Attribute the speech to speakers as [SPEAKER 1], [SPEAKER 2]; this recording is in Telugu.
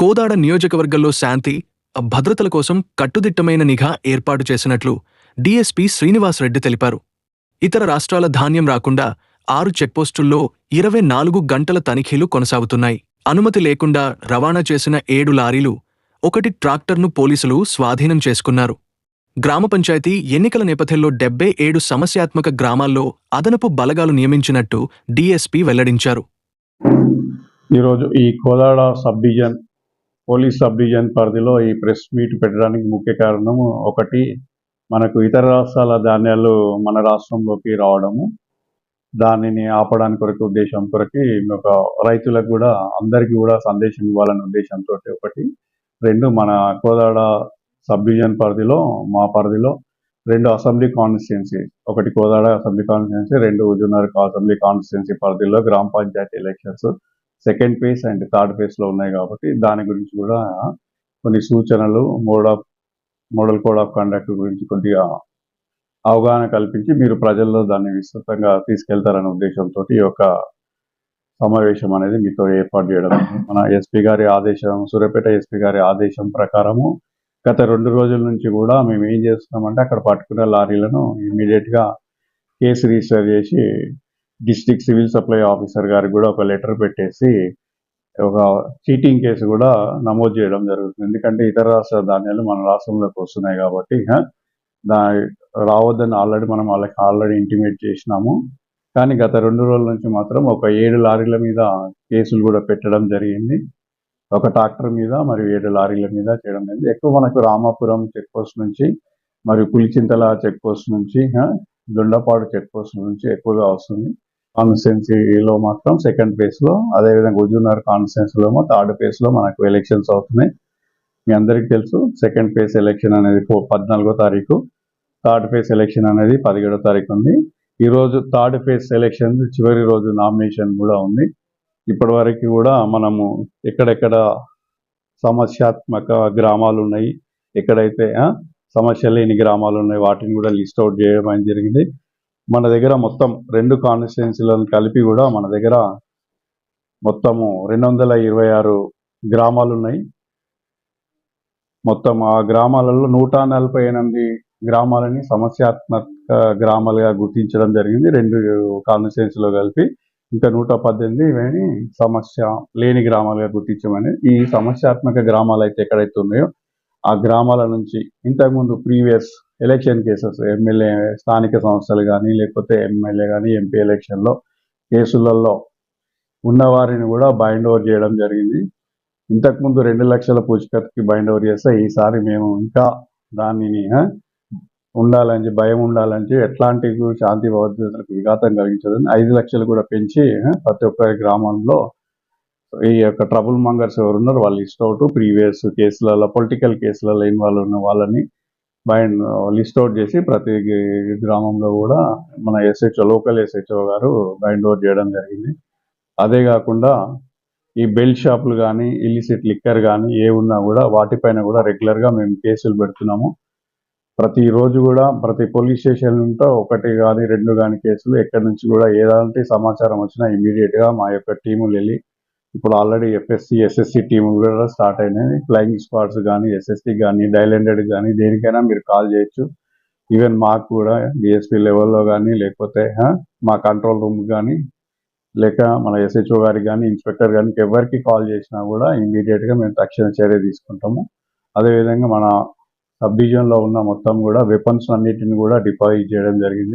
[SPEAKER 1] కోదాడ నియోజకవర్గంలో శాంతి భద్రతల కోసం కట్టుదిట్టమైన నిఘా ఏర్పాటు చేసినట్లు డీఎస్పీ శ్రీనివాసరెడ్డి తెలిపారు. ఇతర రాష్ట్రాల ధాన్యం రాకుండా ఆరు చెక్పోస్టుల్లో ఇరవై నాలుగు గంటల తనిఖీలు కొనసాగుతున్నాయి. అనుమతి లేకుండా రవాణా చేసిన ఏడు లారీలు ఒకటి ట్రాక్టర్ను పోలీసులు స్వాధీనం చేసుకున్నారు. గ్రామ పంచాయతీ ఎన్నికల నేపథ్యంలో డెబ్బై ఏడు సమస్యాత్మక గ్రామాల్లో అదనపు బలగాలు నియమించినట్టు డీఎస్పీ వెల్లడించారు.
[SPEAKER 2] ఈరోజు ఈ Kodad sub division police sub division పరిధిలో ఈ ప్రెస్ మీట్ పెట్టడానికి ముఖ్య కారణం ఒకటి మనకు ఇతర రాష్ట్రాల ధాన్యాలు మన రాష్ట్రంలోకి రావడము. దానిని ఆపడానికి కొరకు ఉద్దేశం కొరకు ఒక రైతులకు కూడా అందరికీ కూడా సందేశం ఇవ్వాలనే ఉద్దేశంతో ఒకటి. రెండు మన కోదాడ సబ్ డివిజన్ పరిధిలో మా పరిధిలో రెండు అసెంబ్లీ కాన్స్టిట్యున్సీ ఒకటి కోదాడ అసెంబ్లీ కాన్స్టిట్యున్సీ రెండు హుజూర్నగర్ అసెంబ్లీ కాన్స్టిట్యున్సీ పరిధిలో గ్రామ panchayat elections second phase and third ఫేజ్లో ఉన్నాయి కాబట్టి దాని గురించి కూడా కొన్ని సూచనలు mode of model code of conduct గురించి కొద్దిగా అవగాహన కల్పించి మీరు ప్రజల్లో దాన్ని విస్తృతంగా తీసుకెళ్తారనే ఉద్దేశంతో ఈ యొక్క సమావేశం అనేది మీతో ఏర్పాటు చేయడం మన ఎస్పీ గారి ఆదేశం సూర్యాపేట ఎస్పీ గారి ఆదేశం ప్రకారము గత రెండు రోజుల నుంచి కూడా మేము ఏం చేస్తున్నామంటే అక్కడ పట్టుకున్న లారీలను ఇమీడియట్గా కేసు రిజిస్టర్ చేసి డిస్ట్రిక్ట్ సివిల్ సప్లై ఆఫీసర్ గారికి కూడా ఒక లెటర్ పెట్టేసి ఒక చీటింగ్ కేసు కూడా నమోదు చేయడం జరుగుతుంది. ఎందుకంటే ఇతర రాష్ట్ర ధాన్యాలు మన రాష్ట్రంలోకి వస్తున్నాయి కాబట్టి దా రావద్దని ఆల్రెడీ మనం వాళ్ళకి ఆల్రెడీ ఇంటిమేట్ చేసినాము. కానీ గత రెండు రోజుల నుంచి మాత్రం ఒక ఏడు లారీల మీద కేసులు కూడా పెట్టడం జరిగింది. ఒక ట్రాక్టర్ మీద మరియు ఏడు లారీల మీద చేయడం జరిగింది. ఎక్కువ మనకు రామాపురం చెక్ పోస్ట్ నుంచి మరియు పులిచింతల చెక్ పోస్ట్ నుంచి దుండపాడు దొండపాడు చెక్ పోస్ట్ నుంచి ఎక్కువగా వస్తుంది. కాన్స్టిట్యున్సీలో మాత్రం సెకండ్ ఫేజ్లో అదేవిధంగా హుజూర్నగర్ కాన్స్టిట్యున్సీలో థర్డ్ ఫేజ్లో మనకు ఎలక్షన్స్ అవుతున్నాయి. మీ అందరికీ తెలుసు సెకండ్ ఫేజ్ ఎలక్షన్ అనేది పద్నాలుగో తారీఖు. థర్డ్ ఫేజ్ ఎలక్షన్ అనేది పదిహేడో తారీఖు ఉంది. ఈరోజు థర్డ్ ఫేజ్ ఎలక్షన్ చివరి రోజు నామినేషన్ కూడా ఉంది. ఇప్పటి వరకు కూడా మనము ఎక్కడెక్కడ సమస్యాత్మక గ్రామాలు ఉన్నాయి ఎక్కడైతే సమస్య లేని గ్రామాలు ఉన్నాయి వాటిని కూడా లిస్ట్ అవుట్ చేయడం అనేది జరిగింది. మన దగ్గర మొత్తం రెండు కాన్స్టిట్యున్సీలను కలిపి కూడా మన దగ్గర మొత్తము రెండు వందల ఇరవై ఆరు గ్రామాలు ఉన్నాయి మొత్తం ఆ గ్రామాలలో నూట నలభై ఎనిమిది గ్రామాలని సమస్యాత్మక గ్రామాలుగా గుర్తించడం జరిగింది. రెండు కాన్స్టిట్యున్సీలో కలిపి ఇంకా నూట పద్దెనిమిది ఇవన్నీ సమస్య లేని గ్రామాలుగా గుర్తించమని ఈ సమస్యాత్మక గ్రామాలు అయితే ఎక్కడైతే ఉన్నాయో ఆ గ్రామాల నుంచి ఇంతకుముందు ప్రీవియస్ ఎలక్షన్ కేసెస్ ఎమ్మెల్యే స్థానిక సంస్థలు కానీ లేకపోతే ఎమ్మెల్యే కానీ ఎంపీ ఎలక్షన్లో కేసులలో ఉన్న వారిని కూడా బైండ్ ఓవర్ చేయడం జరిగింది. ఇంతకుముందు రెండు లక్షల పూచికత్తుకి బైండ్ ఓవర్ చేస్తే ఈసారి మేము ఇంకా దానిని ఉండాలని భయం ఉండాలని ఎట్లాంటి శాంతి భద్రతలకు విఘాతం కలిగించదని ఐదు లక్షలు కూడా పెంచి ప్రతి ఒక్క గ్రామంలో ఈ యొక్క ట్రబుల్ మంగర్స్ ఎవరున్నారు వాళ్ళు లిస్ట్ అవుట్ ప్రీవియస్ కేసులలో పొలిటికల్ కేసులలో ఇన్వాల్వ్ ఉన్న వాళ్ళని బైండ్ లిస్ట్ అవుట్ చేసి ప్రతి గ్రామంలో కూడా మన ఎస్హెచ్ఓ లోకల్ ఎస్హెచ్ఓ గారు బైండ్ అవుట్ చేయడం జరిగింది. అదే కాకుండా ఈ బెల్ట్ షాపులు కానీ ఇల్లిసిట్ లిక్కర్ కానీ ఏ ఉన్నా కూడా వాటిపైన కూడా రెగ్యులర్గా మేము కేసులు పెడుతున్నాము. ప్రతి రోజు కూడా ప్రతి పోలీస్ స్టేషన్ నుంటో ఒకటి కానీ రెండు కానీ కేసులు ఎక్కడి నుంచి కూడా ఎలాంటి సమాచారం వచ్చినా ఇమీడియట్గా మా యొక్క టీములు వెళ్ళి ఇప్పుడు ఆల్రెడీ ఎఫ్ఎస్సి ఎస్ఎస్సి టీములు కూడా స్టార్ట్ అయినాయి. ఫ్లయింగ్ స్క్వాడ్స్ కానీ ఎస్ఎస్సి కానీ డైలెండెడ్ కానీ దేనికైనా మీరు కాల్ చేయొచ్చు. ఈవెన్ మాకు కూడా డిఎస్పీ లెవెల్లో కానీ లేకపోతే మా కంట్రోల్ రూమ్ కానీ లేక మన ఎస్హెచ్ఓ గారికి కానీ ఇన్స్పెక్టర్ కానీ ఎవరికి కాల్ చేసినా కూడా ఇమీడియట్గా మేము తక్షణ చర్య తీసుకుంటాము. అదేవిధంగా మన సబ్ డివిజన్లో ఉన్న మొత్తం కూడా వెపన్స్ అన్నిటిని కూడా డిపాజిట్ చేయడం జరిగింది.